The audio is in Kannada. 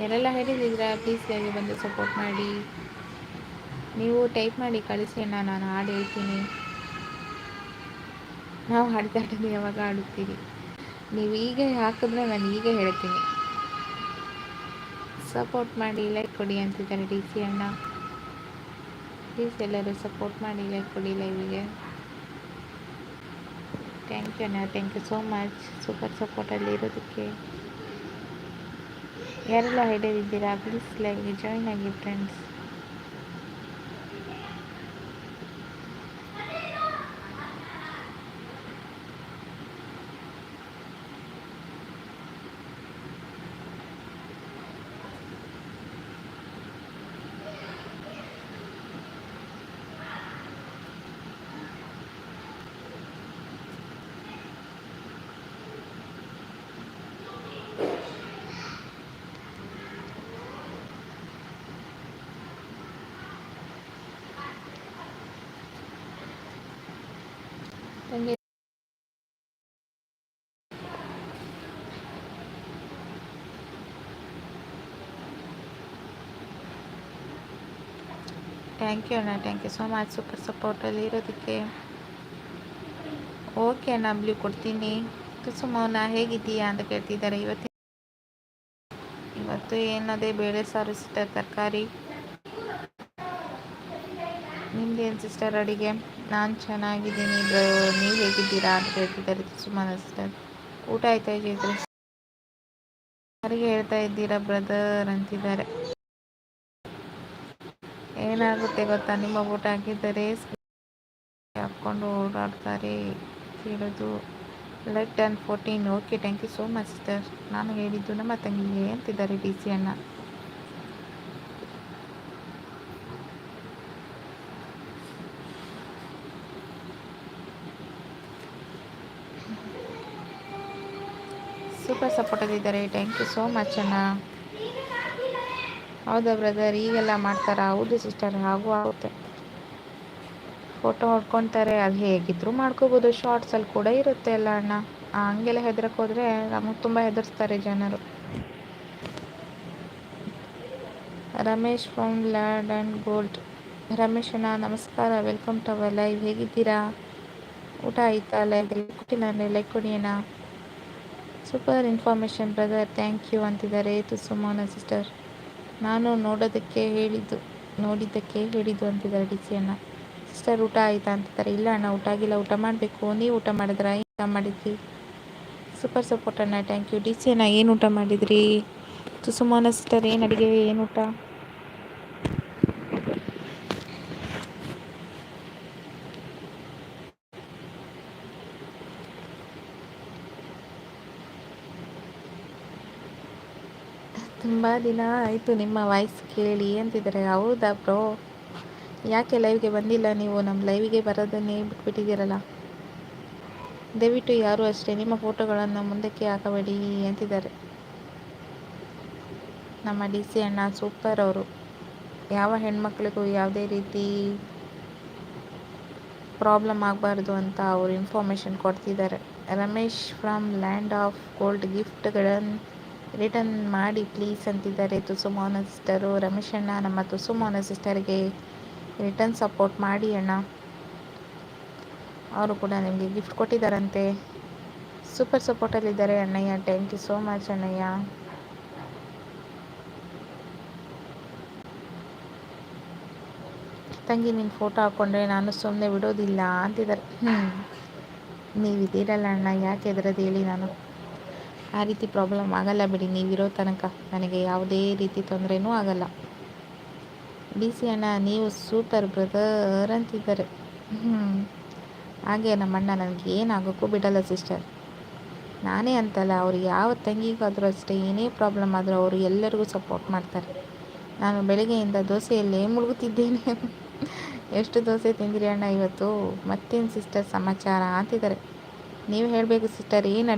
ಯಾರೆಲ್ಲ ಹೇಳಿದ್ದೀರಾ ಪ್ಲೀಸ್ ಹೇಗೆ ಬಂದು ಸಪೋರ್ಟ್ ಮಾಡಿ. ನೀವು ಟೈಪ್ ಮಾಡಿ, ಕಳಿಸಿ ಅಣ್ಣ, ನಾನು ಹಾಡು ಹೇಳ್ತೀನಿ. ನಾವು ಹಾಡ್ದಾಟನ್ನು ಯಾವಾಗ ಹಾಡುತ್ತೀರಿ? ನೀವು ಈಗ ಹಾಕಿದ್ರೆ ನಾನು ಈಗ ಹೇಳ್ತೀನಿ. ಸಪೋರ್ಟ್ ಮಾಡಿ ಲೈಕ್ ಕೊಡಿ ಅಂತಿದ್ದಾರೆ ಡಿ ಸಿ ಅಣ್ಣ. ಪ್ಲೀಸ್ ಎಲ್ಲರೂ ಸಪೋರ್ಟ್ ಮಾಡಿ ಲೈಕ್ ಕೊಡಿ ಲೈವಿಗೆ ಥ್ಯಾಂಕ್ ಯು ಅಣ್ಣ thank you so much super ಸಪೋರ್ಟಲ್ಲಿ ಇರೋದಕ್ಕೆ. ಯಾರೆಲ್ಲ ಹಿಡಿದಿದ್ದೀರಾ ಪ್ಲೀಸ್ ಲೈವ್ಗೆ ಜಾಯ್ನ್ ಆಗಿ ಫ್ರೆಂಡ್ಸ್ ಥ್ಯಾಂಕ್ ಯು ಅಣ್ಣ thank you so much super ಸಪೋರ್ಟಲ್ಲಿ ಇರೋದಕ್ಕೆ. ಓಕೆ ಅಣ್ಣ ಬ್ಲೂ ಕೊಡ್ತೀನಿ. ಸುಮೋನ ಹೇಗಿದ್ದೀಯಾ ಅಂತ ಕೇಳ್ತಿದ್ದಾರೆ ಇವತ್ತು ಇವತ್ತು ಏನದೇ ಬೇಳೆ ಸಾರು ತರಕಾರಿ. ನಿಮ್ದೇನು ಸಿಸ್ಟರ್ ಅಡಿಗೆ? ನಾನು ಚೆನ್ನಾಗಿದ್ದೀನಿ ಬ್ರೋ. ನೀವು ಹೇಗಿದ್ದೀರಾ ಅಂತ ಹೇಳ್ತಿದ್ದಾರೆ ಸುಮನ ಸಿಸ್ಟರ್ ಊಟ ಆಯ್ತಾ ಇದ್ರೆ ಯಾರಿಗೆ ಹೇಳ್ತಾ ಇದ್ದೀರಾ ಬ್ರದರ್ ಅಂತಿದ್ದಾರೆ. ಏನಾಗುತ್ತೆ ಗೊತ್ತಾ? ನಿಮ್ಮ ಊಟ ಹಾಕಿದ್ದಾರೆ. ಹಾಕ್ಕೊಂಡು ಓಡಾಡ್ತಾರೆ ಕೇಳೋದು. Light ten fourteen okay thank you so much sister ನಾನು ಹೇಳಿದ್ದು ನಮ್ಮ ತಂಗಿಗೆ, ಅಂತಿದ್ದಾರೆ ಡಿ ಸಿ ಅಣ್ಣ. ಸೂಪರ್ ಸಪೋರ್ಟಲ್ಲಿದ್ದಾರೆ ಥ್ಯಾಂಕ್ ಯು ಸೋ ಮಚ್ ಅಣ್ಣ. ಹೌದಾ ಬ್ರದರ್ ಈಗೆಲ್ಲ ಮಾಡ್ತಾರಾ? ಹೌದು ಸಿಸ್ಟರ್ ಹಾಗೂ ಆಗುತ್ತೆ. ಫೋಟೋ ಹೊಡ್ಕೊತಾರೆ, ಅದು ಹೇಗಿದ್ರು ಮಾಡ್ಕೋಬೋದು. ಶಾರ್ಟ್ಸಲ್ಲಿ ಕೂಡ ಇರುತ್ತೆ ಅಲ್ಲ ಅಣ್ಣ. ಹಂಗೆಲ್ಲ ಹೆದರಕ್ಕೆ ಹೋದರೆ ನಮಗೆ ತುಂಬ ಹೆದರ್ಸ್ತಾರೆ ಜನರು. Ramesh from land and gold Ramesh ಅಣ್ಣ, ನಮಸ್ಕಾರ. ವೆಲ್ಕಮ್ ಟು ಅವರ್ ಲೈವ್ ಹೇಗಿದ್ದೀರಾ? ಊಟ ಆಯ್ತಾ? ಲೈವ್ ಕೊಟ್ಟಿಲ್ಲ ಅಂದರೆ ಲೈಕ್ ಕೊಡಿ ಅಣ್ಣ. Super information brother thank you ಅಂತಿದ್ದಾರೆ. ತುಸುಮೋನ ಸಿಸ್ಟರ್ ನಾನು ನೋಡೋದಕ್ಕೆ ಹೇಳಿದ್ದು, ನೋಡಿದ್ದಕ್ಕೆ ಹೇಳಿದ್ದು ಅಂತಿದ್ದಾರೆ ಡಿ ಸಿ ಅಣ್ಣ. ಸಿಸ್ಟರ್ ಊಟ ಆಯಿತಾ ಅಂತಿದ್ದಾರೆ. ಇಲ್ಲ ಅಣ್ಣ, ಊಟ ಆಗಿಲ್ಲ. ಊಟ ಮಾಡಬೇಕು. ನೀವು ಊಟ ಮಾಡಿದ್ರಾ? ಊಟ ಮಾಡಿದ್ರಿ? ಸೂಪರ್ ಸಪೋರ್ಟ್ ಅಣ್ಣ. ಥ್ಯಾಂಕ್ ಯು ಡಿ ಸಿ ಅಣ್ಣ, ಏನು ಊಟ ಮಾಡಿದ್ರಿ? ತುಸುಮೋನ ಸಿಸ್ಟರ್ ಏನು ಅಡುಗೆ, ಏನು ಊಟ? ತುಂಬ ದಿನ ಆಯಿತು ನಿಮ್ಮ ವಾಯ್ಸ್ ಕೇಳಿ ಅಂತಿದ್ದಾರೆ. ಹೌದಾ ಬ್ರೋ ಯಾಕೆ ಲೈವ್ಗೆ ಬಂದಿಲ್ಲ ನೀವು? ನಮ್ಮ ಲೈವಿಗೆ ಬರೋದನ್ನೇ ಬಿಟ್ಬಿಟ್ಟಿದ್ದೀರಲ್ಲ. ದಯವಿಟ್ಟು ಯಾರು ಅಷ್ಟೇ ನಿಮ್ಮ ಫೋಟೋಗಳನ್ನು ಮುಂದಕ್ಕೆ ಹಾಕಬೇಡಿ ಅಂತಿದ್ದಾರೆ. ನಮ್ಮ ಡಿ ಸಿ ಅಣ್ಣ ಸೂಪರ್ ಅವರು. ಯಾವ ಹೆಣ್ಮಕ್ಳಿಗೂ ಯಾವುದೇ ರೀತಿ ಪ್ರಾಬ್ಲಮ್ ಆಗಬಾರ್ದು ಅಂತ ಅವರು ಇನ್ಫಾರ್ಮೇಷನ್ ಕೊಡ್ತಿದ್ದಾರೆ. Ramesh from land of gold ಗಿಫ್ಟ್ಗಳನ್ನು return ಮಾಡಿ ಪ್ಲೀಸ್ ಅಂತಿದ್ದಾರೆ. ತುಸುಮೋನ ಸಿಸ್ಟರು ರಮೇಶ್ ಅಣ್ಣ, ನಮ್ಮ ತುಸುಮೋನ ಸಿಸ್ಟರ್ಗೆ ರಿಟರ್ನ್ ಸಪೋರ್ಟ್ ಮಾಡಿ ಅಣ್ಣ. ಅವರು ಕೂಡ ನಿಮಗೆ ಗಿಫ್ಟ್ ಕೊಟ್ಟಿದ್ದಾರಂತೆ. ಸೂಪರ್ ಸಪೋರ್ಟಲ್ಲಿದ್ದಾರೆ ಅಣ್ಣಯ್ಯ. ಥ್ಯಾಂಕ್ ಯು ಸೋ ಮಚ್ ಅಣ್ಣಯ್ಯ. ತಂಗಿ ನಿನ್ನ ಫೋಟೋ ಹಾಕ್ಕೊಂಡ್ರೆ ನಾನು ಸುಮ್ಮನೆ ಬಿಡೋದಿಲ್ಲ ಅಂತಿದ್ದಾರೆ. ಹ್ಞೂ ನೀವಿದ್ದೀರಲ್ಲ ಅಣ್ಣ, ಯಾಕೆ ಇದ್ರದ್ದು ಹೇಳಿ ನಾನು. ಆ ರೀತಿ ಪ್ರಾಬ್ಲಮ್ ಆಗಲ್ಲ ಬಿಡಿ. ನೀವಿರೋ ತನಕ ನನಗೆ ಯಾವುದೇ ರೀತಿ ತೊಂದರೆನೂ ಆಗಲ್ಲ. ಡಿ ಸಿ ಅಣ್ಣ, ನೀವು ಸೂಪರ್ ಬ್ರದರ್ ಅಂತಿದ್ದಾರೆ. ಹ್ಞೂ ಹಾಗೆ ನಮ್ಮಣ್ಣ ನನಗೆ ಏನಾಗೋಕ್ಕೂ ಬಿಡಲ್ಲ ಸಿಸ್ಟರ್ ನಾನೇ ಅಂತಲ್ಲ, ಅವ್ರು ಯಾವ ತಂಗಿಗಾದರೂ ಅಷ್ಟೇ ಏನೇ ಪ್ರಾಬ್ಲಮ್ ಆದರೂ ಅವರು ಎಲ್ಲರಿಗೂ ಸಪೋರ್ಟ್ ಮಾಡ್ತಾರೆ. ನಾನು ಬೆಳಗ್ಗೆಯಿಂದ ದೋಸೆಯಲ್ಲೇ ಮುಳುಗುತ್ತಿದ್ದೇನೆ. ಎಷ್ಟು ದೋಸೆ ತಿಂದಿರಿ ಅಣ್ಣ ಇವತ್ತು? ಮತ್ತೇನು ಸಿಸ್ಟರ್ ಸಮಾಚಾರ ಅಂತಿದ್ದಾರೆ. ನೀವು ಹೇಳಬೇಕು ಸಿಸ್ಟರ್ ಏನು ಅಡುಗೆ?